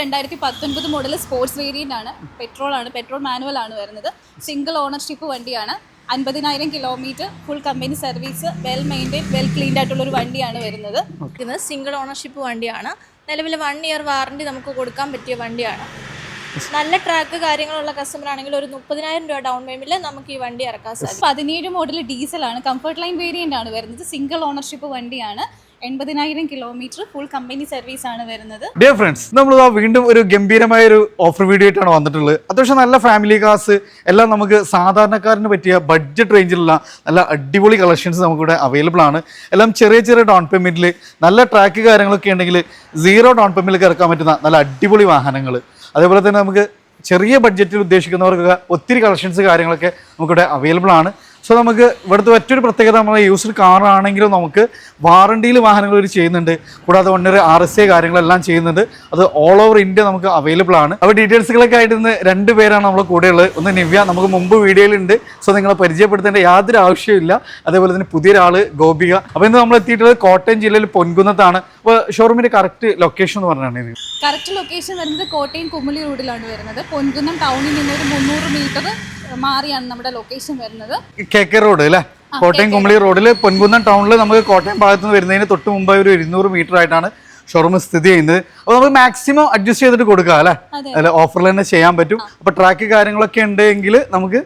രണ്ടായിരത്തി പത്തൊൻപത് model sports variant ആണ്. പെട്രോൾ ആണ്. പെട്രോൾ മാനുവൽ ആണ് വരുന്നത്. സിംഗിൾ ഓണർഷിപ്പ് വണ്ടിയാണ്. അൻപതിനായിരം kilometre full company service well maintain well cleaned ആയിട്ടുള്ള ഒരു വണ്ടിയാണ് വരുന്നത്. ഇത് സിംഗിൾ ഓണർഷിപ്പ് വണ്ടിയാണ്. നിലവിൽ വൺ ഇയർ വാറണ്ടി നമുക്ക് കൊടുക്കാൻ പറ്റിയ വണ്ടിയാണ്. നല്ല ട്രാക്ക് കാര്യങ്ങളുള്ള കസ്റ്റമർ ആണെങ്കിൽ ഒരു മുപ്പതിനായിരം രൂപ ഡൗൺ പേയ്മെന്റിൽ നമുക്ക് ഈ വണ്ടി ഇറക്കാൻ സാധിക്കും. പതിനേഴ് മോഡൽ ഡീസൽ ആണ്. കംഫർട്ട് ലൈൻ വേരിയന്റ് ആണ് വരുന്നത്. സിംഗിൾ ഓണർഷിപ്പ് വണ്ടിയാണ്. എൺപതിനായിരം കിലോമീറ്റർ ഫുൾ കമ്പനി സർവീസ് ആണ് വരുന്നത്. ഡിയർ ഫ്രണ്ട്സ് നമ്മൾ വീണ്ടും ഒരു ഗംഭീരമായ ഒരു ഓഫർ വീഡിയോ ആയിട്ടാണ് വന്നിട്ടുള്ളത്. അത്യാവശ്യം നല്ല ഫാമിലി കാസ് എല്ലാം നമുക്ക് സാധാരണക്കാരന് പറ്റിയ ബഡ്ജറ്റ് റേഞ്ചിലുള്ള നല്ല അടിപൊളി കളക്ഷൻസ് നമുക്കിവിടെ അവൈലബിൾ ആണ്. എല്ലാം ചെറിയ ചെറിയ ഡൗൺ പേയ്മെന്റിൽ നല്ല ട്രാക്ക് കാര്യങ്ങളൊക്കെ ഉണ്ടെങ്കിൽ സീറോ ഡൗൺ പേയ്മെന്റിൽ ഇറക്കാൻ പറ്റുന്ന നല്ല അടിപൊളി വാഹനങ്ങൾ അതേപോലെ തന്നെ നമുക്ക് ചെറിയ ബഡ്ജറ്റിൽ ഉദ്ദേശിക്കുന്നവർക്കൊക്കെ ഒത്തിരി കളക്ഷൻസ് കാര്യങ്ങളൊക്കെ നമുക്കിവിടെ അവൈലബിൾ ആണ്. സോ നമുക്ക് ഇവിടുത്തെ മറ്റൊരു പ്രത്യേകത നമ്മുടെ യൂസർ കാറാണെങ്കിലും നമുക്ക് വാറണ്ടിയിൽ വാഹനങ്ങൾ ഒരു ചെയ്യുന്നുണ്ട്. കൂടാതെ ഒന്നര ആർ എസ് എ കാര്യങ്ങളെല്ലാം ചെയ്യുന്നുണ്ട്. അത് ഓൾ ഓവർ ഇന്ത്യ നമുക്ക് അവൈലബിൾ ആണ്. അപ്പോൾ ഡീറ്റെയിൽസുകളൊക്കെ ആയിട്ട് ഇന്ന് രണ്ട് പേരാണ് നമ്മളെ കൂടെയുള്ളത് ഒന്ന് നിവ്യ നമുക്ക് മുമ്പ് വീഡിയോയിലുണ്ട് സോ നിങ്ങളെ പരിചയപ്പെടുത്തേണ്ട യാതൊരു ആവശ്യമില്ല അതേപോലെ തന്നെ പുതിയൊരാൾ ഗോപിക. അപ്പോൾ ഇന്ന് നമ്മൾ എത്തിയിട്ടുള്ളത് കോട്ടയം ജില്ലയിൽ പൊൻകുന്നത്താണ്. ഷോറൂമിന്റെ കറക്റ്റ് ലൊക്കേഷൻ എന്ന് പറഞ്ഞാണ് കറക്റ്റ് ലൊക്കേഷൻ വരുന്നത് കോട്ടയം കുമ്മലി റോഡിലാണ് വരുന്നത്. പൊൻകുന്നം ടൗണിൽ നിന്ന് ഒരു മുന്നൂറ് മീറ്റർ മാറിയാണ് നമ്മുടെ ലൊക്കേഷൻ വരുന്നത്. കെ കെ റോഡ് അല്ലേ കോട്ടയം കുമ്പളി റോഡിൽ പൊൻകുന്നം ടൗണിൽ നമുക്ക് കോട്ടയം ഭാഗത്ത് നിന്ന് വരുന്നതിന് തൊട്ട് മുമ്പ് ഒരു ഇരുന്നൂറ് മീറ്റർ ആയിട്ടാണ് ഷോറൂം സ്ഥിതി ചെയ്യുന്നത്. അപ്പോൾ നമുക്ക് മാക്സിമം അഡ്ജസ്റ്റ് ചെയ്തിട്ട് കൊടുക്കാം അല്ലേ. അല്ല ഓഫറിൽ തന്നെ ചെയ്യാൻ പറ്റും. അപ്പോൾ ട്രാക്ക് കാര്യങ്ങളൊക്കെ ഉണ്ടെങ്കിൽ നമുക്ക്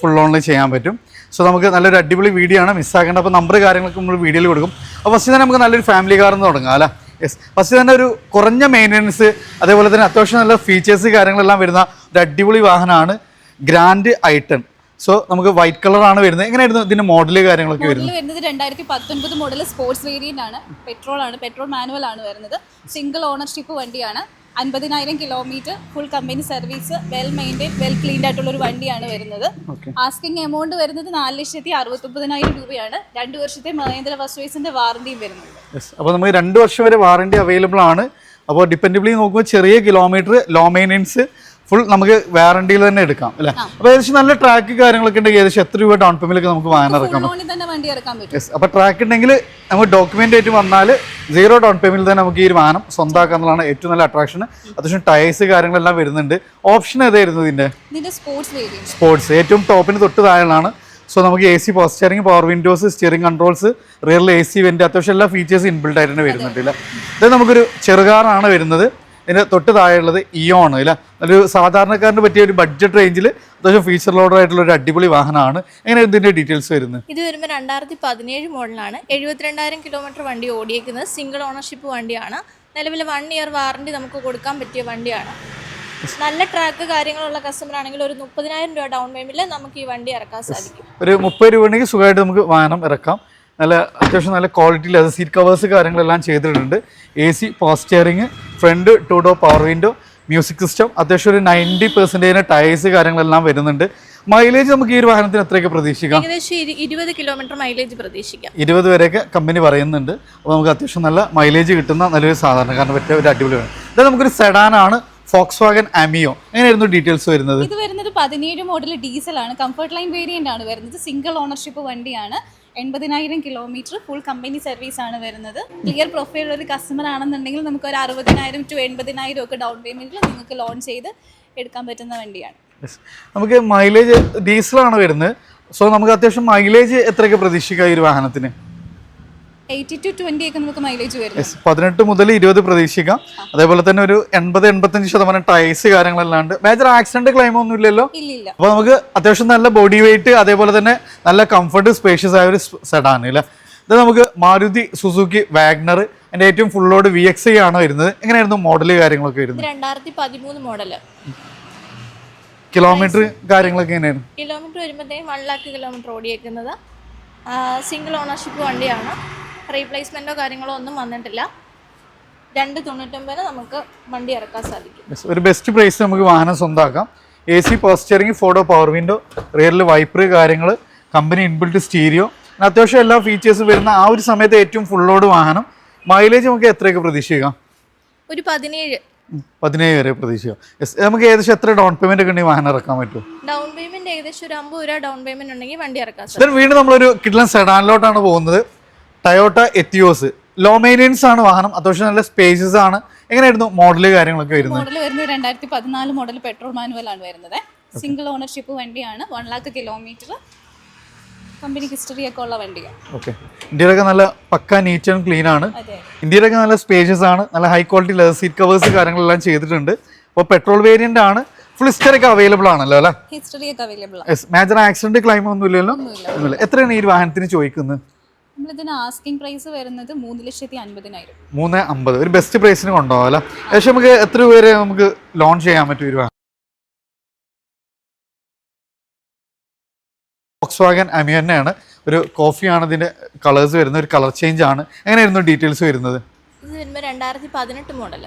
ഫുൾ ഓൺലൈൻ ചെയ്യാൻ പറ്റും. സോ നമുക്ക് നല്ലൊരു അടിപൊളി വീഡിയോ ആണ്. മിസ്സാക്കേണ്ട അപ്പോൾ നമ്പർ കാര്യങ്ങളൊക്കെ നമ്മൾ വീഡിയോയിൽ കൊടുക്കും. അപ്പോൾ ഫസ്റ്റ് തന്നെ നമുക്ക് നല്ലൊരു ഫാമിലി കാർ എന്ന് തുടങ്ങാം അല്ല? യെസ് ഫസ്റ്റ് തന്നെ ഒരു കുറഞ്ഞ മെയിന്റനൻസ് അതേപോലെ തന്നെ അത്യാവശ്യം നല്ല ഫീച്ചേഴ്സ് കാര്യങ്ങളെല്ലാം വരുന്ന ഒരു അടിപൊളി വാഹനമാണ് ഗ്രാൻഡ് ഐട്ടൺ സോ നമുക്ക് വൈറ്റ് കളറാണ് വരുന്നത്. എങ്ങനെയായിരുന്നു ഇതിന്റെ മോഡൽ കാര്യങ്ങളൊക്കെ വരുന്നത്? വരുന്നത് രണ്ടായിരത്തി പത്തൊൻപത് മോഡൽ സ്പോർട്സ് വേരിയന്റ് ആണ്. പെട്രോൾ ആണ്. പെട്രോൾ മാനുവൽ ആണ് വരുന്നത്. സിംഗിൾ ഓണർഷിപ്പ് വണ്ടിയാണ്. അൻപതിനായിരം kilometre full company service well maintain well cleaned ആയിട്ടുള്ള ഒരു വണ്ടിയാണ് വരുന്നത്. ആസ്കിങ് ആസ്കിംഗ് എമൗണ്ട് വരുന്നത് നാല് ലക്ഷത്തി അറുപത്തൊമ്പതിനായിരം രൂപയാണ്. രണ്ട് വർഷത്തെ മഹേന്ദ്ര വസ്വേസിന്റെ വാറണ്ടിയും വരുന്നത് അപ്പോൾ നമുക്ക് രണ്ട് വർഷം വരെ വാറണ്ടി അവൈലബിൾ ആണ്. അപ്പോൾ ഡിപ്പെൻഡബിളി നോക്കുമ്പോൾ ചെറിയ കിലോമീറ്റർ ലോ മെയിന്റെനൻസ് ഫുൾ നമുക്ക് വാറണ്ടിയിൽ തന്നെ എടുക്കാം അല്ലേ? അപ്പൊ ഏകദേശം നല്ല ട്രാക്ക് കാര്യങ്ങളൊക്കെ ഉണ്ടെങ്കിൽ ഏകദേശം എത്ര രൂപ ഡൗൺ പേയ്മെന്റ് നമുക്ക് വാങ്ങാൻ ഇറക്കാം? അപ്പൊ ട്രാക്ക് ഉണ്ടെങ്കിൽ നമുക്ക് ഡോക്യുമെന്റ് ആയിട്ട് വന്നാൽ സീറോ ഡൗൺ പേയ്മെന്റിൽ തന്നെ നമുക്ക് ഈ ഒരു വാഹനം സ്വന്തമാക്കുക എന്നുള്ളതാണ് ഏറ്റവും നല്ല അട്രാക്ഷൻ അത്യാവശ്യം ടയേഴ്സ് കാര്യങ്ങളെല്ലാം വരുന്നുണ്ട്. ഓപ്ഷൻ ഏതായിരുന്നു ഇതിന്റെ? സ്പോർട്സ് ഏറ്റവും ടോപ്പിന് തൊട്ട് താഴെയാണ് സോ നമുക്ക് A C power steering power windows steering controls റിയറിൽ A C vent അത്യാവശ്യം എല്ലാ ഫീച്ചേഴ്സ് ഇൻബിൽഡ് ആയിട്ട് തന്നെ വരുന്നുണ്ട് ഇല്ല ഇത് നമുക്കൊരു ചെറുകാറാണ് വരുന്നത്. ഇതിന് തൊട്ട് താഴെയുള്ളത് ഇയോൺ ഇല്ല ഒരു സാധാരണക്കാരന് പറ്റിയ ഒരു ബഡ്ജറ്റ് റേഞ്ചിൽ അത്യാവശ്യം ഫീച്ചർ ലോഡർ ആയിട്ടുള്ള ഒരു അടിപൊളി വാഹനമാണ്. എങ്ങനെ ഇതിന്റെ ഡീറ്റെയിൽസ് വരുന്നത്? ഇത് വരുമ്പോൾ രണ്ടായിരത്തി പതിനേഴ് മോഡലാണ് എഴുപത്തിരണ്ടായിരം കിലോമീറ്റർ വണ്ടി ഓടിയേക്കുന്നത് സിംഗിൾ ഓണർഷിപ്പ് വണ്ടിയാണ്. നിലവിൽ വൺ ഇയർ വാറണ്ടി നമുക്ക് കൊടുക്കാൻ പറ്റിയ വണ്ടിയാണ്. നല്ല ട്രാക്ക് കാര്യങ്ങളുള്ള കസ്റ്റമർ ആണെങ്കിൽ ഒരു മുപ്പതിനായിരം രൂപ ഡൗൺ പേയ്മെന്റിൽ നമുക്ക് ഈ വണ്ടി ഇറക്കാൻ സാധിക്കും. ഒരു മുപ്പത് രൂപ ഉണ്ടെങ്കിൽ സുഖമായിട്ട് നമുക്ക് വാഹനം ഇറക്കാം. നല്ല അത്യാവശ്യം നല്ല ക്വാളിറ്റിയിൽ അത് സീറ്റ് കവേഴ്സ് കാര്യങ്ങളെല്ലാം ചെയ്തിട്ടുണ്ട്. A C power steering front two door power window music system അത്യാവശ്യം ഒരു നയന്റി പെർസെന്റേജിന് ടയേഴ്സ് കാര്യങ്ങളെല്ലാം വരുന്നുണ്ട്. മൈലേജ് നമുക്ക് ഈ ഒരു വാഹനത്തിന് എത്രയൊക്കെ പ്രതീക്ഷിക്കാം? ഏകദേശം ഇരുപത് കിലോമീറ്റർ മൈലേജ് പ്രതീക്ഷിക്കാം. ഇരുപത് വരെയൊക്കെ കമ്പനി പറയുന്നുണ്ട്. അപ്പോൾ നമുക്ക് അത്യാവശ്യം നല്ല മൈലേജ് കിട്ടുന്ന നല്ലൊരു സാധാരണക്കാരന് പറ്റിയ ഒരു അടിപൊളി വേണം ഇത് നമുക്കൊരു സെഡാനാണ് ഫോക്സ് വാഗൻ അമിയോ എങ്ങനെയായിരുന്നു ഡീറ്റെയിൽസ് വരുന്നത്? ഇത് വരുന്നത് പതിനേഴ് മോഡൽ ഡീസൽ ആണ്. കംഫർട്ട് ലൈൻ വേരിയന്റ് ആണ് വരുന്നത്. സിംഗിൾ ഓണർഷിപ്പ് വണ്ടിയാണ്. എൺപതിനായിരം കിലോമീറ്റർ ഫുൾ കമ്പനി സർവീസ് ആണ് വരുന്നത്. ക്ലിയർ പ്രൊഫൈൽ ഒരു കസ്റ്റമർ ആണെന്നുണ്ടെങ്കിൽ നമുക്ക് ഒരു അറുപതിനായിരം ടു എൺപതിനായിരം ഒക്കെ ഡൗൺ പേയ്മെന്റിൽ നിങ്ങൾക്ക് ലോൺ ചെയ്ത് എടുക്കാൻ പറ്റുന്ന വണ്ടിയാണ്. നമുക്ക് മൈലേജ് ഡീസലാണ് വരുന്നത്. സോ നമുക്ക് അത്യാവശ്യം മൈലേജ് എത്രയൊക്കെ പ്രതീക്ഷിക്കാം ഈ ഒരു വാഹനത്തിന്? എയ്റ്റി ടു ട്വന്റി ഒക്കെ നമുക്ക് മൈലേജ് വരും പതിനെട്ട് മുതൽ ഇരുപത് പ്രതീക്ഷിക്കാം. അതേപോലെ തന്നെ ഒരു എൺപത് എൺപത്തഞ്ച് ശതമാനം ടൈസ് കാര്യങ്ങളെല്ലാം മേജർ ആക്സിഡന്റ് ക്ലെയിം ഒന്നും ഇല്ലല്ലോ? അപ്പൊ നമുക്ക് അത്യാവശ്യം നല്ല ബോഡി വെയിറ്റ് അതേപോലെ തന്നെ നല്ല കംഫർട്ട് സ്പേഷ്യസ് ആയ ഒരു സെഡാണ് അല്ലേ ഇത് നമുക്ക് മാരുതി സുസുക്കി വാഗ്നർ എന്റെ ഏറ്റവും ഫുള്ളോട് വി എക്സ് ഐ ആണ് വരുന്നത്. എങ്ങനെയായിരുന്നു മോഡൽ കാര്യങ്ങളൊക്കെ വരുന്നത്? രണ്ടായിരത്തി പതിമൂന്ന് മോഡൽ കിലോമീറ്റർ കാര്യങ്ങളൊക്കെ എങ്ങനെയായിരുന്നു കിലോമീറ്റർ വരുമ്പോഴത്തേക്കും വൺ ലാക്ക് കിലോമീറ്റർ ഓടിയേക്കുന്നത്. സിംഗിൾ ഓണർഷിപ്പ് വണ്ടിയാണ്. റീപ്ലേസ്മെന്റോ കാര്യങ്ങളോ ഒന്നും വന്നിട്ടില്ല. രണ്ട് തൊണ്ണൂറ്റൊമ്പതിന് നമുക്ക് വണ്ടി ഇറക്കാൻ സാധിക്കും. ഒരു ബെസ്റ്റ് പ്രൈസ് നമുക്ക് വാഹനം സ്വന്തമാക്കാം A C power steering photo power window റിയറിൽ wiper കാര്യങ്ങൾ കമ്പനി ഇൻബിൽറ്റ് സ്റ്റീരിയോ അത്യാവശ്യം എല്ലാ ഫീച്ചേഴ്സും വരുന്ന ആ ഒരു സമയത്ത് ഏറ്റവും ഫുള്ളോട് വാഹനം. മൈലേജ് നമുക്ക് എത്രയൊക്കെ പ്രതീക്ഷിക്കാം? ഒരു പതിനേഴ്. പതിനേഴ് വരെ പ്രതീക്ഷിക്കാം. നമുക്ക് ഏകദേശം എത്ര ഡൗൺ പേയ്മെന്റ് ഒക്കെ വാഹനം ഇറക്കാൻ പറ്റും ഡൗൺ പേയ്മെന്റ് ഏകദേശം ഒരു അമ്പത് രൂപ ഡൗൺ പേയ്മെന്റ് ഉണ്ടെങ്കിൽ വണ്ടി ഇറക്കാം വീണ്ടും നമ്മളൊരു കിഡ്ലൻ സെഡാനിലോട്ടാണ് പോകുന്നത്. ടയോട്ട എത്തിയോസ് ലോ മെയിനൻസ് ആണ് വാഹനം. അത്യാവശ്യം നല്ല സ്പേസസ് ആണ്. എങ്ങനെയായിരുന്നു മോഡൽ കാര്യങ്ങളൊക്കെ വരുന്നത്? മോഡൽ വരുന്നത് രണ്ടായിരത്തി പതിനാല് മോഡൽ പെട്രോൾ മാനുവൽ ആണ് വരുന്നത്. സിംഗിൾ ഓണർഷിപ്പ് വണ്ടിയാണ്. One lakh kilometre company history ഒക്കെ ഉള്ള വണ്ടിയാണ്. ഓക്കെ ഇന്ത്യയിലൊക്കെ നല്ല പക്ക നീറ്റ് ആൻഡ് ക്ലീൻ ആണ്. ഇന്ത്യയിലൊക്കെ നല്ല സ്പേഷ്യസ് ആണ്. നല്ല high quality leather seat covers കാര്യങ്ങളെല്ലാം ചെയ്തിട്ടുണ്ട്. അപ്പോൾ പെട്രോൾ വേരിയന്റ് ആണ്. ഫുൾ ഹിസ്റ്ററൊക്കെ അവൈലബിൾ ആണല്ലോ അല്ലേ? ഹിസ്റ്ററി ഒക്കെ അവൈലബിൾ മേജർ ആക്സിഡന്റ് ക്ലൈം ഒന്നും ഇല്ലല്ലോ എത്രയാണ് ഈ വാഹനത്തിന് ചോദിക്കുന്നത്? നമ്മളിതിന് ആസ്കിംഗ് പ്രൈസ് വരുന്നത് മൂന്ന് ലക്ഷത്തി അൻപതിനായിരം. മൂന്ന് അമ്പത്. ഒരു ബെസ്റ്റ് പ്രൈസിന് കൊണ്ടുപോകാം അല്ലേ? ഏകദേശം നമുക്ക് എത്ര രൂപ വരെ നമുക്ക് ലോൺ ചെയ്യാൻ പറ്റും ഫോക്സ് വാഗൻ അമി തന്നെയാണ് ഒരു കോഫിയാണ് ഇതിന്റെ കളേഴ്സ് വരുന്നത്. ഒരു കളർ ചേഞ്ച് ആണ്. എങ്ങനെയായിരുന്നു ഡീറ്റെയിൽസ് വരുന്നത്? ഇത് വരുമ്പോൾ രണ്ടായിരത്തി പതിനെട്ട് മോഡൽ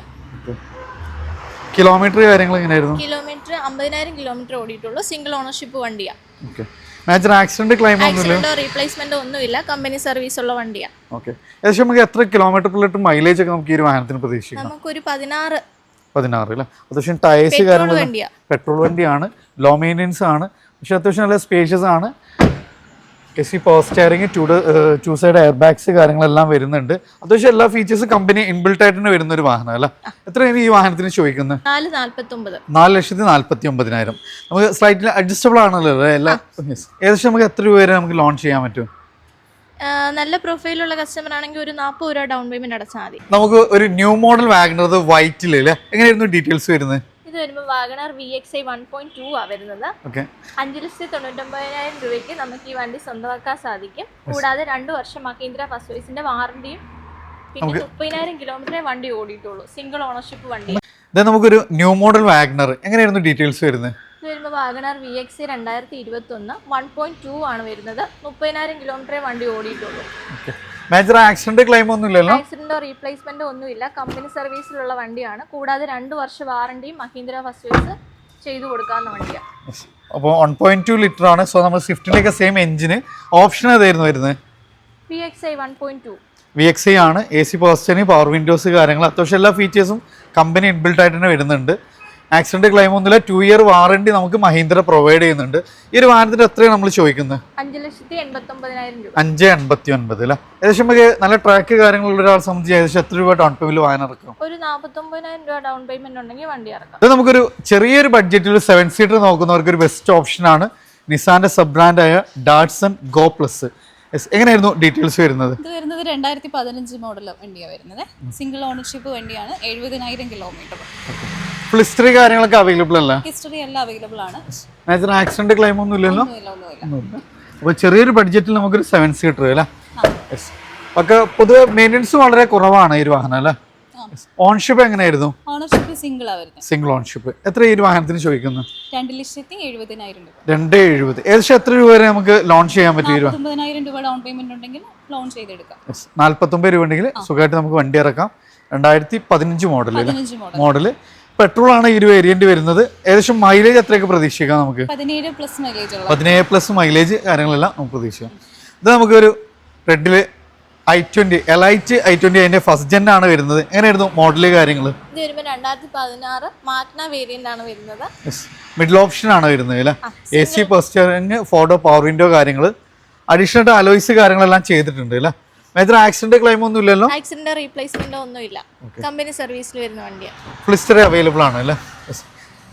കിലോമീറ്റർ കാര്യങ്ങൾ എങ്ങനെയായിരുന്നു? കിലോമീറ്റർ അമ്പതിനായിരം കിലോമീറ്റർ ഓടിയിട്ടുള്ളൂ. സിംഗിൾ ഓണർഷിപ്പ് വണ്ടിയാണ് ഓക്കെ മേജർ ആക്സിഡന്റ് ക്ലെയിം ഒന്നുമില്ല റീപ്ലേസ്മെന്റ് ഒന്നുമില്ല. കമ്പനി സർവീസ് ഉള്ള വണ്ടിയാണ് ഓക്കെ ഏകദേശം നമുക്ക് എത്ര കിലോമീറ്റർ പുള്ളിട്ട് മൈലേജ് ഒക്കെ നമുക്ക് ഈ ഒരു വാഹനത്തിന് പ്രതീക്ഷിക്കാം? നമുക്കൊരു പതിനാറ്. പതിനാറ് അല്ലേ? അത്യാവശ്യം ടയേഴ്സ് കാര്യങ്ങൾ പെട്രോൾ വണ്ടിയാണ്. ലോ മെയിന്റെനൻസ് ആണ്. പക്ഷെ അത്യാവശ്യം നല്ല സ്പേഷ്യസ് ആണ്. A C power steering two two side air bags കാര്യങ്ങളെല്ലാം വരുന്നുണ്ട്. അത്യാവശ്യം എല്ലാ ഫീച്ചേഴ്സും കമ്പനി ഇൻബിൽട്ട് ആയിട്ട് വരുന്ന ഒരു വാഹനം അല്ല? എത്രയാണ് ഈ വാഹനത്തിന് ചോദിക്കുന്നത്? നാല് ലക്ഷത്തി നാല്പത്തി ഒമ്പതിനായിരം നമുക്ക് സ്ലൈറ്റിൽ അഡ്ജസ്റ്റബിൾ ആണല്ലോ എല്ലാ ഏകദേശം നമുക്ക് എത്ര രൂപ വരെ നമുക്ക് ലോൺ ചെയ്യാൻ പറ്റും? നല്ല പ്രൊഫൈലുള്ള കസ്റ്റമർ ആണെങ്കിൽ ഒരു നാൽപ്പത് രൂപ ഡൗൺ പേയ്മെന്റ് അടച്ചാൽ മതി. നമുക്ക് ഒരു ന്യൂ മോഡൽ വാഗണർ വൈറ്റിൽ അല്ലേ? എങ്ങനെയായിരുന്നു ഡീറ്റെയിൽസ് വരുന്നത്? ഇത് വരുമ്പോൾ Wagon R V X I one point two ആ വരുന്നത്. അഞ്ച് ലക്ഷത്തി തൊണ്ണൂറ്റൊമ്പതിനായിരം രൂപയ്ക്ക് നമുക്ക് ഈ വണ്ടി സ്വന്തമാക്കാൻ സാധിക്കും. കൂടാതെ രണ്ട് വർഷം മഹീന്ദ്ര ഫസ്റ്റ് സർവീസിന്റെ വാറണ്ടിയും പിന്നെ മുപ്പതിനായിരം കിലോമീറ്ററേ വണ്ടി ഓടിയിട്ടുള്ളൂ. സിംഗിൾ ഓണർഷിപ്പ് വണ്ടി. നമുക്കൊരു ന്യൂ മോഡൽ വാഗണർ. എങ്ങനെയായിരുന്നു ഡീറ്റെയിൽസ് വരുന്നത്? വരുമ്പോൾ വാഗണർ വി എക്സ് രണ്ടായിരത്തി ഇരുപത്തി ഒന്ന് വൺ പോയിന്റ് ടു ആണ് വരുന്നത്. മുപ്പതിനായിരം കിലോമീറ്ററേ വണ്ടി ഓടിയിട്ടുള്ളൂ. മേജർ ആക്സിഡന്റ് ക്ലെയിം ഒന്നും ഇല്ലല്ലോ ആക്സിഡന്റോ റീപ്ലേസ്മെന്റോ ഒന്നുമില്ല കമ്പനി സർവീസിലുള്ള വണ്ടിയാണ്. കൂടാതെ രണ്ട് വർഷ വാറണ്ടിയും മഹീന്ദ്ര ഫസ്റ്റ് ചെയ്തു കൊടുക്കാവുന്ന വണ്ടിയാണ്. അപ്പോൾ വൺ പോയിന്റ് ടു ലിറ്റർ ആണ്. സോ നമ്മൾ സ്വിഫ്റ്റിന്റെയൊക്കെ സെയിം എഞ്ചിന് ഓപ്ഷൻ ഏതായിരുന്നു വരുന്നത് V X I one point two V X I ആണ്. എ സി പോസ്റ്റന് പവർ വിൻഡോസ് കാര്യങ്ങൾ അത്യാവശ്യം എല്ലാ ഫീച്ചേഴ്സും കമ്പനി ഇൻബിൽട്ട് ആയിട്ട് തന്നെ വരുന്നുണ്ട്. ആക്സിഡന്റ് ക്ലെയിം ഒന്നുമില്ല. ടു ഇയർ വാറണ്ടി നമുക്ക് മഹീന്ദ്ര പ്രൊവൈഡ് ചെയ്യുന്നുണ്ട്. ഈ ഒരു വാഹനത്തിന്റെ എത്രയാണ് നമ്മൾ ചോദിക്കുന്നത് അഞ്ച് എൺപത്തി ഒൻപത് അല്ലെ? ഏകദേശം നമുക്ക് നല്ല ട്രാക്ക് കാര്യങ്ങളുള്ള ഒരാൾ സംബന്ധിച്ച് ഏകദേശം എത്ര രൂപ ഡൗൺ പേയ്മെന്റ് വാഹനം ഇറക്കും? ഒരു നാൽപ്പത്തൊമ്പതിനായിരം രൂപ ഡൗൺ പേയ്മെന്റ് ഉണ്ടെങ്കിൽ വണ്ടി ഇറക്കാം. ഇത് നമുക്കൊരു ചെറിയൊരു ബഡ്ജറ്റിൽ ഒരു സെവൻ സീറ്റർ നോക്കുന്നവർക്ക് ഒരു ബെസ്റ്റ് ഓപ്ഷനാണ് നിസാന്റെ സബ് ബ്രാൻഡായ ഡാഡ്സൺ ഗോ പ്ലസ് എങ്ങനെയായിരുന്നു ഡീറ്റെയിൽസ് വരുന്നത്? ഇത് വരുന്നത് രണ്ടായിരത്തി പതിനഞ്ച് മോഡൽ വണ്ടിയാണ് വരുന്നത്. സിംഗിൾ ഓണർഷിപ്പ് വണ്ടിയാണ് എഴുപതിനായിരം കിലോമീറ്റർ ഫുൾ ഹിസ്റ്ററി കാര്യങ്ങളൊക്കെ അവൈലബിൾ അല്ല? ഹിസ്റ്ററി എല്ലാം അവൈലബിൾ ആണ്. മേജർ ആക്സിഡന്റ് ക്ലെയിം ഒന്നും ഇല്ലല്ലോ? ഒന്നുമില്ല അപ്പോൾ ചെറിയൊരു ബഡ്ജറ്റിൽ നമുക്കൊരു സെവൻ സീറ്റർ അല്ലേ? ഒക്കെ പൊതുവെ മെയിന്റെനൻസ് വളരെ കുറവാണ് ഈ ഒരു വാഹനം അല്ലേ? ഓൺഷിപ്പ് എങ്ങനെയായിരുന്നു? ഓണർഷിപ്പ് സിംഗിൾ സിംഗിൾ ഓൺഷിപ്പ് എത്ര ഈ വാഹനത്തിന് ചോദിക്കുന്നു? രണ്ട് ലക്ഷത്തി എഴുപതിനായിരം രൂപ. രണ്ട് എഴുപത്. ഏകദേശം എത്ര രൂപ വരെ നമുക്ക് ലോൺ ചെയ്യാൻ പറ്റും നാൽപ്പത്തൊമ്പതിനായിരം രൂപ ഡൗൺ പേയ്മെന്റ് ഉണ്ടെങ്കിൽ ലോൺ ചെയ്തെടുക്കാം. നാൽപ്പത്തൊമ്പത് രൂപ ഉണ്ടെങ്കിൽ സുഖമായിട്ട് നമുക്ക് വണ്ടി ഇറക്കാം. രണ്ടായിരത്തി പതിനഞ്ച് മോഡൽ മോഡൽ പെട്രോൾ ആണ് ഈ ഒരു വേരിയന്റ് വരുന്നത്. ഏകദേശം മൈലേജ് എത്രയൊക്കെ പ്രതീക്ഷിക്കാം നമുക്ക്? പതിനേഴ് പ്ലസ് മൈലേജ് പതിനേഴ് പ്ലസ് മൈലേജ് കാര്യങ്ങളെല്ലാം നമുക്ക് പ്രതീക്ഷിക്കാം. ഇത് നമുക്കൊരു റെഡിൽ i twenty elite i twenty അതിന്റെ ഫസ്റ്റ് ജെൻ ആണ് വരുന്നത്. എങ്ങനെയായിരുന്നു മോഡൽ കാര്യങ്ങൾ ഇത് വരുമ്പോൾ രണ്ടായിരത്തി പതിനാറ് മാഗ്ന വേരിയന്റ് ആണ് വരുന്നത്. മിഡിൽ ഓപ്ഷൻ ആണ് വരുന്നത് അല്ലേ? A C power steering photo power window കാര്യങ്ങൾ അഡീഷണൽ ആയിട്ട് അലോയ്സ് കാര്യങ്ങളെല്ലാം ചെയ്തിട്ടുണ്ട് അല്ലേ? മേജർ ആക്സിഡന്റ് ക്ലെയിം ഒന്നും ഇല്ലല്ലോ ആക്സിഡന്റ് റീപ്ലേസ്മെന്റോ ഒന്നുമില്ല കമ്പനി സർവീസിൽ വരുന്ന വണ്ടിയാണ് ഫ്ലിസ്റ്റർ അവൈലബിൾ ആണ് അല്ലേ.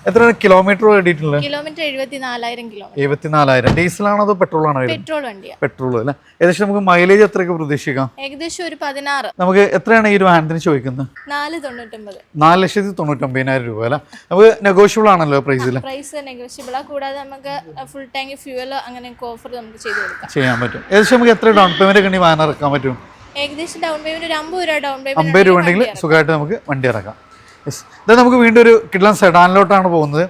എത്ര കിലോമീറ്റർ ഓടിയിട്ടുള്ളത് കിലോമീറ്റർ എഴുപത്തിനാലായിരം കിലോമീറ്റർ എഴുപത്തിനാലായിരം. ഡീസലാണോ അതോ പെട്രോൾ ആണോ പെട്രോൾ വണ്ടിയാണ് പെട്രോൾ അല്ലേ? ഏകദേശം നമുക്ക് മൈലേജ് എത്രയൊക്കെ പ്രതീക്ഷിക്കാം? ഏകദേശം ഒരു പതിനാറ്. നമുക്ക് എത്രയാണ് ഈ ഒരു വാഹനത്തിന് ചോദിക്കുന്നത്? നാല് തൊണ്ണൂറ്റൊമ്പത്. നാല് ലക്ഷത്തി തൊണ്ണൂറ്റൊമ്പതിനായിരം രൂപ അല്ലേ? നമുക്ക് നെഗോഷ്യബിൾ ആണല്ലോ പ്രൈസിൽ പ്രൈസ് നെഗോഷ്യബിൾ ആ. കൂടാതെ നമുക്ക് ഫുൾ ടാങ്ക് ഫ്യൂവൽ അങ്ങനെ ഓഫർ നമുക്ക് ചെയ്ത് കൊടുക്കാം. ചെയ്യാൻ പറ്റും. ഏകദേശം നമുക്ക് എത്ര ഡൗൺ പേയ്മെന്റ് ഒക്കെ വാഹനം ഇറക്കാൻ പറ്റും? ഏകദേശം ഡൗൺ പേയ്മെന്റ് ഒരു അമ്പത് രൂപ ഡൗൺ പേയ്മെന്റ് അമ്പത് രൂപ ഉണ്ടെങ്കിൽ സുഖമായിട്ട് നമുക്ക് വണ്ടി ഇറക്കാം. ഇത് നമുക്ക് വീണ്ടും ഒരു കിഡ്ലൻ സെഡാനിലോട്ടാണ് പോകുന്നത്.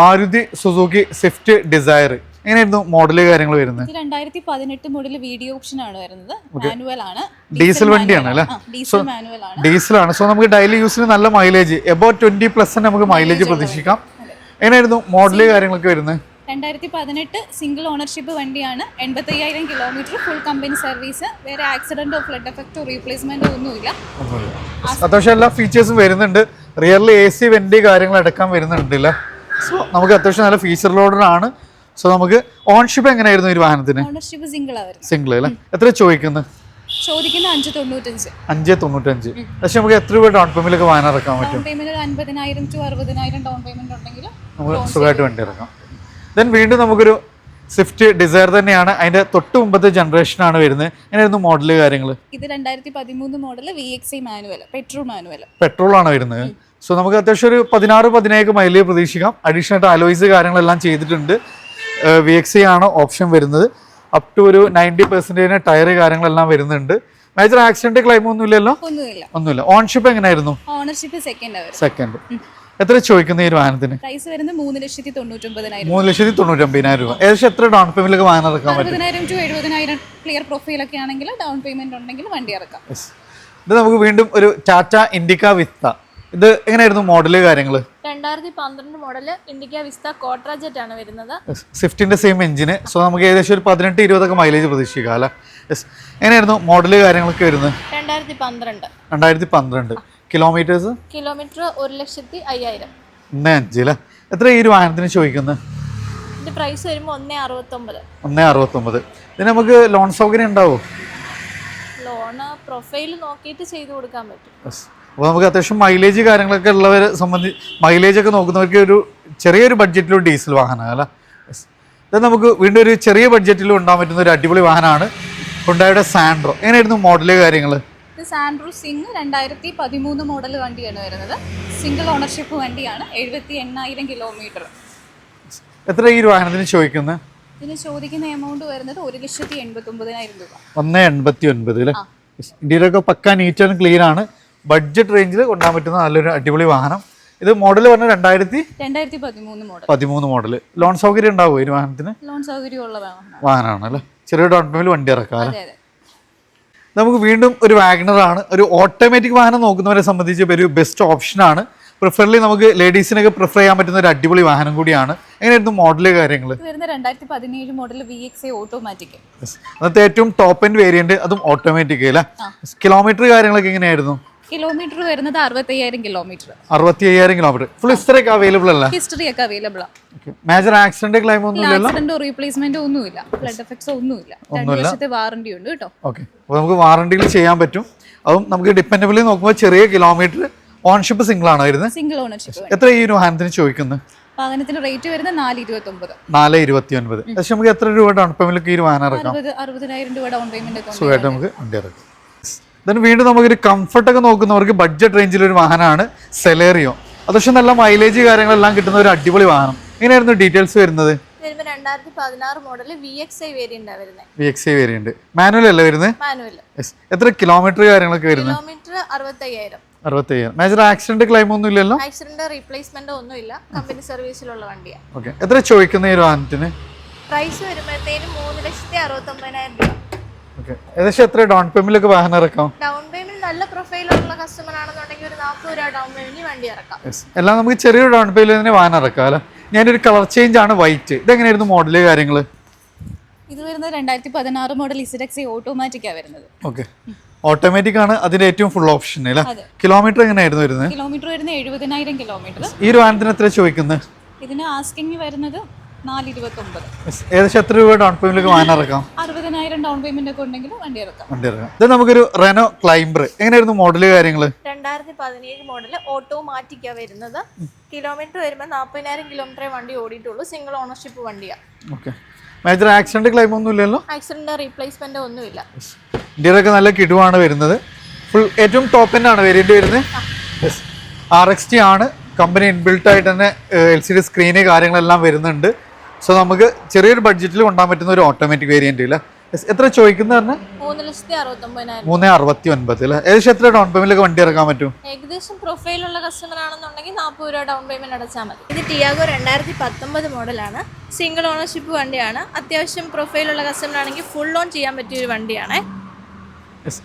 Maruti Suzuki Swift Dzire. എങ്ങനെയായിരുന്നു മോഡൽ കാര്യങ്ങൾ വരുന്നത്? രണ്ടായിരത്തി പതിനെട്ട് മോഡൽ വീഡിയോ ഓപ്ഷൻ ആണ് വരുന്നത്. മാനുവൽ ആണ്. ഡീസൽ വണ്ടിയാണ് അല്ലേ? ഡീസൽ ആണ്. സോ നമുക്ക് ഡെയിലി യൂസിന് നല്ല മൈലേജ് എബോ ട്വന്റി പ്ലസ് നമുക്ക് മൈലേജ് പ്രതീക്ഷിക്കാം. എങ്ങനെയായിരുന്നു മോഡൽ കാര്യങ്ങളൊക്കെ വരുന്നത്? രണ്ടായിരത്തി പതിനെട്ട് സിംഗിൾ ഓണർഷിപ്പ് വണ്ടിയാണ്. എൺപത്തയ്യായിരം കിലോമീറ്റർ ഫുൾ കമ്പനി സർവീസ് വേറെ ആക്സിഡന്റോ ഫ്ലഡ് എഫക്റ്റോ റീപ്ലേസ്മെന്റോ ഒന്നുമില്ല. അത്യാവശ്യം എല്ലാ ഫീച്ചേഴ്സും വരുന്നുണ്ട്. റിയർലി എ സി കാര്യങ്ങൾ എടുക്കാൻ വരുന്നുണ്ട് സോ നമുക്ക് അത്യാവശ്യം നല്ല ഫീച്ചർ ലോഡറാണ് സോ നമുക്ക് ഓൺഷിപ്പ് എങ്ങനെയായിരുന്നു ഈ ഒരു വാഹനത്തിന് ഓണർഷിപ്പ് സിംഗിൾ അല്ലേ? എത്ര ചോദിക്കുന്നത് ചോദിക്കുന്ന അഞ്ച് തൊണ്ണൂറ്റഞ്ച്. അഞ്ച് തൊണ്ണൂറ്റഞ്ച്. പക്ഷെ നമുക്ക് എത്ര രൂപ ഡൗൺ പേയ്മെന്റിലൊക്കെ വാഹനം ഇറക്കാൻ പറ്റും? പേയ്മെന്റ് അൻപതിനായിരം ടു അറുപതിനായിരം ഡൗൺ പേയ്മെന്റ് ഉണ്ടെങ്കിൽ നമുക്ക് സുഖമായിട്ട് വണ്ടി ഇറക്കാം. ദെൻ വീണ്ടും നമുക്കൊരു സ്വിഫ്റ്റ് ഡിസയർ തന്നെയാണ്. അതിന്റെ തൊട്ട് മുമ്പത്തെ ജനറേഷൻ ആണ് വരുന്നത്. എങ്ങനെയായിരുന്നു മോഡൽ കാര്യങ്ങൾ ഇത് രണ്ടായിരത്തി പതിമൂന്ന് model V X I manual petrol manual petrol ആണ് വരുന്നത്. സോ നമുക്ക് അത്യാവശ്യം ഒരു പതിനാറ് പതിനേഴ് മൈലേജ് പ്രതീക്ഷിക്കാം. അഡീഷണൽ ആയിട്ട് അലോയ്സ് കാര്യങ്ങളെല്ലാം ചെയ്തിട്ടുണ്ട്. വി എക്സ് ഐ ആണ് ഓപ്ഷൻ വരുന്നത്. അപ് ടു ഒരു നയന്റി പെർസെന്റേജിന് ടയർ കാര്യങ്ങളെല്ലാം വരുന്നുണ്ട്. മേജർ ആക്സിഡന്റ് ക്ലൈം ഒന്നും ഇല്ലല്ലോ ഒന്നുമില്ല. ഓൺഷിപ്പ് എങ്ങനെയായിരുന്നു? ഓണർഷിപ്പ് സെക്കൻഡ് സെക്കൻഡ് എത്ര ചോദിക്കുന്ന ഈ ഒരു വാഹനത്തിന്? പ്രൈസ് വരുന്നത് മൂന്ന് ലക്ഷത്തി തൊണ്ണൂറ്റൊമ്പതിനായിരം മൂന്ന് ലക്ഷത്തി തൊണ്ണൂറ്റൊമ്പതിനായിരം രൂപ. ഏകദേശം എത്ര ഡൗൺ പേയ്മെന്റിലൊക്കെ വാഹനം ഇറക്കാൻ പറ്റും? അറുപതിനായിരം ടു എഴുപതിനായിരം ക്ലിയർ പ്രൊഫൈലൊക്കെ ആണെങ്കിൽ ഡൗൺ പേയ്മെന്റ് ഉണ്ടെങ്കിൽ വണ്ടി ഇറക്കാം. Yes. ഇത് നമുക്ക് വീണ്ടും ഒരു ടാറ്റ ഇൻഡിക്ക വിത്ത ഇത് എങ്ങനെയായിരുന്നു മോഡൽ കാര്യങ്ങൾ രണ്ടായിരത്തി പന്ത്രണ്ട് മോഡൽ ഇൻഡിക്ക വിസ്ത കോട്രാജറ്റ് ആണ് വരുന്നത്. സ്വിഫ്റ്റിന്റെ സെയിം എഞ്ചിന് സോ നമുക്ക് ഏകദേശം ഒരു പതിനെട്ട് ഇരുപതൊക്കെ മൈലേജ് പ്രതീക്ഷിക്കാം അല്ലെ? എങ്ങനെയായിരുന്നു മോഡൽ കാര്യങ്ങളൊക്കെ വരുന്നത്? രണ്ടായിരത്തി പന്ത്രണ്ട്. രണ്ടായിരത്തി പന്ത്രണ്ട്. കിലോമീറ്റേഴ്സ്? കിലോമീറ്റർ ഒരു ലക്ഷത്തി അയ്യായിരം. ഒന്നേ എത്ര ഈ ഒരു വാഹനത്തിന് ചോദിക്കുന്നത് ഇതിന്റെ പ്രൈസ് വരുമ്പോൾ ഒന്നേ അറുപത്തൊമ്പത്. ഒന്നേ അറുപത്തൊമ്പത്. ഇതിന് നമുക്ക് ലോൺ സൗകര്യം ഉണ്ടാവോ? ലോണ് പ്രൊഫൈൽ നോക്കിയിട്ട് ചെയ്തു കൊടുക്കാൻ പറ്റും. അപ്പോൾ നമുക്ക് അത്യാവശ്യം മൈലേജ് കാര്യങ്ങളൊക്കെ ഉള്ളവരെ സംബന്ധിച്ച് മൈലേജ് ഒക്കെ നോക്കുന്നവർക്ക് ഒരു ചെറിയൊരു ബഡ്ജറ്റിലും ഡീസൽ വാഹനമാണ് അല്ല? ഇത് നമുക്ക് വീണ്ടും ഒരു ചെറിയ ബഡ്ജറ്റിലും ഉണ്ടാകാൻ പറ്റുന്ന ഒരു അടിപൊളി വാഹനമാണ് ഹുണ്ടായുടെ സാൻഡ്രോ എങ്ങനെയായിരുന്നു മോഡൽ കാര്യങ്ങൾ ഇത് സാൻഡ്രൂ സിംഗ് രണ്ടായിരത്തി പതിമൂന്ന് മോഡൽ വണ്ടിയാണ് വരുന്നത്. സിംഗിൾ ഓണർഷിപ്പ് വണ്ടിയാണ് എഴുപത്തി എണ്ണായിരം കിലോമീറ്റർ എത്ര ഈ വാഹനത്തിന് ചോദിക്കുന്നത് ഇതിന് ചോദിക്കുന്ന എമൗണ്ട് വരുന്നത് ഒരു ലക്ഷത്തി എൺപത്തി ഒമ്പതിനായിരം രൂപ. ഒന്ന് എൺപത്തി ഒൻപത് അല്ലേ ഇന്ത്യയിലൊക്കെ പക്ക നീറ്റ് ആൻഡ് ക്ലീൻ ആണ്. ബഡ്ജറ്റ് റേഞ്ചിൽ കൊണ്ടാൻ പറ്റുന്ന നല്ലൊരു അടിപൊളി വാഹനം. ഇത് മോഡൽ പറഞ്ഞ രണ്ടായിരത്തി രണ്ടായിരത്തി പതിമൂന്ന് മോഡൽ പതിമൂന്ന് മോഡൽ ലോൺ സൗകര്യം ഉണ്ടാവുമോ ഈ വാഹനത്തിന്? ലോൺ സൗകര്യമുള്ള വാഹനമാണ് അല്ലേ ചെറിയ ഡൗൺ പേയ്മെന്റ് വണ്ടി ഇറക്കാം അല്ലേ? നമുക്ക് വീണ്ടും ഒരു വാഗ്നറാണ് ഒരു ഓട്ടോമാറ്റിക് വാഹനം നോക്കുന്നവരെ സംബന്ധിച്ച് ഒരു ബെസ്റ്റ് ഓപ്ഷനാണ് പ്രിഫർലി നമുക്ക് ലേഡീസിനൊക്കെ പ്രിഫർ ചെയ്യാൻ പറ്റുന്ന ഒരു അടിപൊളി വാഹനം കൂടിയാണ്. എങ്ങനെയായിരുന്നു മോഡൽ കാര്യങ്ങൾ ഇത് വരുന്ന രണ്ടായിരത്തി പതിനേഴ് model V X I automatic അന്നത്തെ ഏറ്റവും ടോപ്പ് എൻഡ് വേരിയന്റ് അതും ഓട്ടോമാറ്റിക് അല്ലേ? കിലോമീറ്റർ കാര്യങ്ങളൊക്കെ എങ്ങനെയായിരുന്നു? കിലോമീറ്റർ വരുന്നത് അറുപത്തയ്യായിരം കിലോമീറ്റർ. അറുപത്തി അയ്യായിരം കിലോമീറ്റർ ഫുൾ ഹിസ്റ്ററി ഒക്കെ അവൈലബിൾ അല്ല? ഹിസ്റ്ററി ഒക്കെ അവൈലബിൾ മേജർ ആക്സിഡന്റ് ക്ലെയിം ഒന്നും ഇല്ലല്ലോ? ആക്സിഡന്റോ റീപ്ലേസ്മെന്റോ ഒന്നുമില്ല. ബ്ലഡ് എഫക്ട്സോ ഒന്നുമില്ല. രണ്ട് വർഷത്തെ വാറണ്ടി ഉണ്ട് കേട്ടോ. ഓക്കെ അപ്പോൾ നമുക്ക് വാറണ്ടിയിൽ ചെയ്യാൻ പറ്റും. അതും നമുക്ക് ഡിപ്പെൻഡബിളി നോക്കുമ്പോൾ ചെറിയ കിലോമീറ്റർ ഓൺഷിപ്പ് സിംഗിൾ ആണോ വരുന്നത്? സിംഗിൾ ഓണർഷിപ്പ് എത്ര ഈ ഒരു വാഹനത്തിന് ചോദിക്കുന്നത്? വാഹനത്തിന് റേറ്റ് വരുന്നത് നാല് ഇരുപത്തി ഒമ്പത് നാല് ഇരുപത്തി ഒൻപത് പക്ഷെ നമുക്ക് എത്ര രൂപ ഡൗൺ പേയ്മെന്റ് ഈ ഒരു വാഹനം ഇറക്കാം? അറുപത് അറുപതിനായിരം രൂപ ഡൗൺ പേയ്മെന്റ്. സുഖമായിട്ട് നമുക്ക് വണ്ടി ഇറക്കാം. ദെൻ വീണ്ടും നമുക്കൊരു കംഫർട്ടൊക്കെ നോക്കുന്നവർക്ക് ബഡ്ജറ്റ് റേഞ്ചിലൊരു വാഹനമാണ് സെലേറിയോ അത് പക്ഷേ നല്ല മൈലേജ് കാര്യങ്ങളെല്ലാം കിട്ടുന്ന ഒരു അടിപൊളി വാഹനം. എങ്ങനെയായിരുന്നു ഡീറ്റെയിൽസ് വരുന്നത്? വരുമ്പോൾ രണ്ടായിരത്തി പതിനാറ് മോഡൽ വി എക്സ് ഐ വരുന്നത് V X I variant manual അല്ലേ വരുന്നത് മാനുവൽ. എത്ര കിലോമീറ്റർ കാര്യങ്ങളൊക്കെ വരുന്നത് കിലോമീറ്റർ അറുപത്തയ്യായിരം. അറുപത്തയ്യായിരം. മേജർ ആക്സിഡന്റ് ക്ലെയിം ഒന്നും ഇല്ലല്ലോ ആക്സിഡന്റ് റീപ്ലേസ്മെന്റ് ഒന്നുമില്ല. കമ്പനി സർവീസിലുള്ള വണ്ടിയാണ് ഓക്കെ എത്ര ചോദിക്കുന്ന ഈ വാഹനത്തിന്? പ്രൈസ് വരുമ്പോഴത്തേനും മൂന്ന് ലക്ഷത്തി അറുപത്തൊമ്പതിനായിരം രൂപ. ഓക്കെ ഏകദേശം എത്ര ഡൗൺ പേയ്മെന്റിലൊക്കെ വാഹനം ഇറക്കാം? ഡൗൺ പേയ്മെന്റ് നല്ല പ്രൊഫൈലുള്ള കസ്റ്റമർ ആണെന്നുണ്ടെങ്കിൽ ഒരു നാൽപ്പത് രൂപ ഡൗൺ പേയ്മെന്റ് വണ്ടി ഇറക്കാം. എല്ലാം നമുക്ക് ചെറിയൊരു ഡൗൺ പേയ്മെന്റ് തന്നെ വാഹനം ഇറക്കാം അല്ലേ? ഞാനൊരു കളർ ചേഞ്ച് ആണ് വൈറ്റ് ഇതെങ്ങനെയായിരുന്നു മോഡൽ കാര്യങ്ങൾ ഇത് വരുന്നത് രണ്ടായിരത്തി പതിനാറ് മോഡൽ ഇസിഡക്സി ഓട്ടോമാറ്റിക് ആണ് വരുന്നത്. ഓക്കെ ഓട്ടോമാറ്റിക് ആണ് അതിന്റെ ഏറ്റവും ഫുൾ ഓപ്ഷൻ അല്ലേ? കിലോമീറ്റർ എങ്ങനെയായിരുന്നു വരുന്നത്? കിലോമീറ്റർ വരുന്നത് എഴുപതിനായിരം കിലോമീറ്റർ ഈ ഒരു വാഹനത്തിന് എത്ര ചോദിക്കുന്നത്? ഇതിന് ആസ്കിങ് വരുന്നത് ഏകദേശം എത്ര രൂപ ഡൗൺ പേയ്മെന്റ് വാഹനം ഇറക്കാം? അറുപതിനായിരം ഡൗൺ പേയ്മെന്റ് ഒക്കെ ഉണ്ടെങ്കിൽ വണ്ടി ഇറക്കാം. വണ്ടി ഇറക്കാം. ഇത് നമുക്കൊരു റെനോ ക്ലൈംബർ എങ്ങനെയായിരുന്നു മോഡൽ കാര്യങ്ങൾ രണ്ടായിരത്തി പതിനേഴ് മോഡൽ ഓട്ടോമാറ്റിക്കാണ് വരുന്നത്. കിലോമീറ്റർ വരുമ്പോൾ നാൽപ്പതിനായിരം കിലോമീറ്റർ വണ്ടി ഓടിയിട്ടുള്ളൂ. സിംഗിൾ ഓണർഷിപ്പ് വണ്ടിയാ. ഓക്കെ മേജർ ആക്സിഡന്റ് ക്ലൈം ഒന്നും ഇല്ലല്ലോ? ആക്സിഡന്റ് റീപ്ലേസ്മെന്റ് ഒന്നുമില്ല ഇന്ത്യയിലൊക്കെ നല്ല കിടുവാണ് വരുന്നത്. ഫുൾ ഏറ്റവും ടോപ്പ് എൻഡ് ആണ് വേരിയന്റ് വരുന്നത്. ആർ എക്സ് ടി ആണ്. കമ്പനി ഇൻബിൽട്ട് ആയിട്ട് തന്നെ എൽ സി ഡി സ്ക്രീന് കാര്യങ്ങളെല്ലാം വരുന്നുണ്ട്. സോ നമുക്ക് ചെറിയൊരു ബഡ്ജറ്റിൽ കൊണ്ടാൻ പറ്റുന്ന ഒരു ഓട്ടോമാറ്റിക് വേരിയന്റ് ഇല്ല? എത്ര ചോദിക്കുന്ന പറഞ്ഞാൽ മൂന്ന് അറുപത്തി ഒൻപത് അല്ലേ? ഏകദേശം എത്ര ഡൗൺ പേയ്മെന്റ് വണ്ടി ഇറക്കാൻ പറ്റും? ഏകദേശം പ്രൊഫൈൽ ഉള്ള കസ്റ്റമർ ആണെന്നുണ്ടെങ്കിൽ നാൽപ്പത് രൂപ ഡൗൺ പേയ്മെന്റ് അടച്ചാൽ മതി. ഇത് ടിയാഗോ രണ്ടായിരത്തി പത്തൊമ്പത് മോഡലാണ്. സിംഗിൾ ഓണർഷിപ്പ് വണ്ടിയാണ്. അത്യാവശ്യം പ്രൊഫൈൽ ഉള്ള കസ്റ്റമർ ആണെങ്കിൽ ഫുൾ ഓൺ ചെയ്യാൻ പറ്റിയ ഒരു വണ്ടിയാണ്.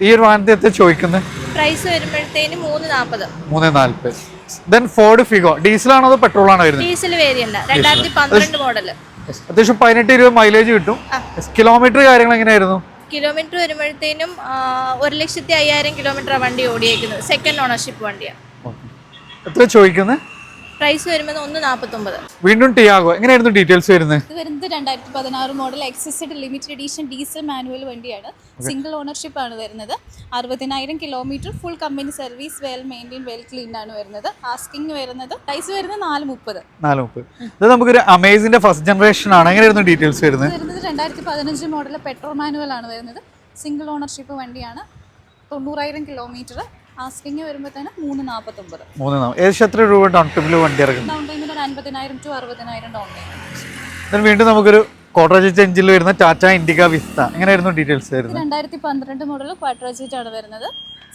ഈ ഒരു വാഹനത്തെ എത്ര ചോദിക്കുന്നത്? പ്രൈസ് വരുമ്പോഴത്തേന് മൂന്ന് നാൽപ്പത് മൂന്ന് നാൽപ്പത് ദെൻ ഫോർഡ് ഫിഗോ ഡീസലാണോ അതോ പെട്രോൾ ആണോ വരുന്നത്? ഡീസൽ വേരിയന്റ് രണ്ടായിരത്തി പന്ത്രണ്ട് മോഡൽ. അത്യാവശ്യം പതിനെട്ട് ഇരുപത് മൈലേജ് കിട്ടും. കിലോമീറ്റർ കാര്യങ്ങൾ എങ്ങനെയായിരുന്നു? കിലോമീറ്റർ വരുമ്പോഴത്തേനും ഒരു ലക്ഷത്തി അയ്യായിരം കിലോമീറ്റർ വണ്ടി ഓടിയേക്കുന്നത്. സെക്കൻഡ് ഓണർഷിപ്പ് വണ്ടിയാണ് എത്ര ചോദിക്കുന്നത് പ്രൈസ് വരുന്നത് ഒന്ന് നാൽപ്പത്തൊമ്പത് വീണ്ടും ടിയാഗോ എങ്ങനെയായിരുന്നു ഡീറ്റെയിൽസ് വരുന്നത്? ഇത് വരുന്നത് രണ്ടായിരത്തി പതിനാറ് model exceed limited edition diesel manual വണ്ടിയാണ് സിംഗിൾ ഓണർഷിപ്പ് ആണ് വരുന്നത്. അറുപതിനായിരം kilometre full company service well maintain well clean ആണ് വരുന്നത്. ആസ്കിങ് വരുന്നത് പ്രൈസ് വരുന്നത് നാല് മുപ്പത്. നാല് മുപ്പത്. ഇത് നമുക്കൊരു അമേസിന്റെ ഫസ്റ്റ് ജനറേഷൻ ആണ്. എങ്ങനെയായിരുന്നു ഡീറ്റെയിൽസ് വരുന്നത്? വരുന്നത് രണ്ടായിരത്തി പതിനഞ്ച് മോഡൽ പെട്രോൾ മാനുവൽ ആണ് വരുന്നത്. സിംഗിൾ ഓണർഷിപ്പ് വണ്ടിയാണ്. തൊണ്ണൂറായിരം കിലോമീറ്റർ ആസ്കിങ് വരുമ്പോഴത്തേനും മൂന്ന് നാൽപ്പത്തൊമ്പത് മൂന്ന് ഏകദേശം എത്ര രൂപ ഡൗൺ പേയ്മെന്റ് വണ്ടി ഇറക്കുന്നത് ഡൗൺ പേയ്മെന്റ് ഒരു അൻപതിനായിരം ടു അറുപതിനായിരം ഡൗൺ പേയ്മെന്റ് then വീണ്ടും നമുക്കൊരു കോട്ടറേജ് എഞ്ചിൽ വരുന്ന ടാറ്റ ഇൻഡിക വിസ്ത എങ്ങനെയായിരുന്നു ഡീറ്റെയിൽസ് വരുന്നത്? രണ്ടായിരത്തി പന്ത്രണ്ട് മോഡൽ ക്വാഡ്രാജറ്റ് ആണ് വരുന്നത്.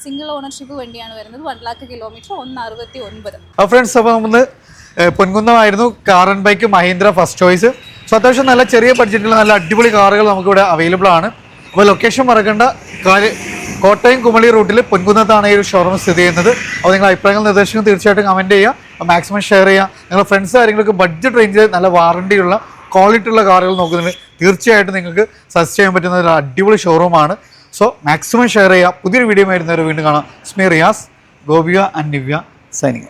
സിംഗിൾ ഓണർഷിപ്പ് വണ്ടിയാണ് വരുന്നത്. വൺ ലാക്ക് കിലോമീറ്റർ ഒന്ന് അറുപത്തി ഒൻപത് അപ്പോൾ ഫ്രണ്ട്സ് അപ്പോൾ നമ്മൾ പൊൻകുന്നമായിരുന്നു car and bike Mahindra first choice so അത്യാവശ്യം നല്ല ചെറിയ ബഡ്ജറ്റിൽ നല്ല അടിപൊളി കാറുകൾ നമുക്കിവിടെ അവൈലബിൾ ആണ്. അപ്പോൾ ലൊക്കേഷൻ മറക്കേണ്ട. കാൽ കോട്ടയം കുമളി റൂട്ടിൽ പൊൻകുന്നത്താണ് ഈ ഒരു ഷോറൂം സ്ഥിതി ചെയ്യുന്നത്. അപ്പോൾ നിങ്ങൾ അഭിപ്രായങ്ങൾ നിർദ്ദേശങ്ങൾ തീർച്ചയായിട്ടും കമന്റ് ചെയ്യുക. മാക്സിമം ഷെയർ ചെയ്യുക. നിങ്ങളുടെ ഫ്രണ്ട്സ് കാര്യങ്ങൾക്ക് ബഡ്ജറ്റ് റേഞ്ചിൽ നല്ല വാറണ്ടിയുള്ള ക്വാളിറ്റി ഉള്ള കാറുകൾ നോക്കുന്നുണ്ട് തീർച്ചയായിട്ടും നിങ്ങൾക്ക് സജസ്റ്റ് ചെയ്യാൻ പറ്റുന്ന ഒരു അടിപൊളി ഷോറൂമാണ് സോ മാക്സിമം ഷെയർ ചെയ്യുക. പുതിയൊരു വീഡിയോ ആയിരുന്നവരെ വീണ്ടും കാണാം. സ്മി റിയാസ് ഗോപിക ആൻഡ് നിവ്യ സൈനിങ്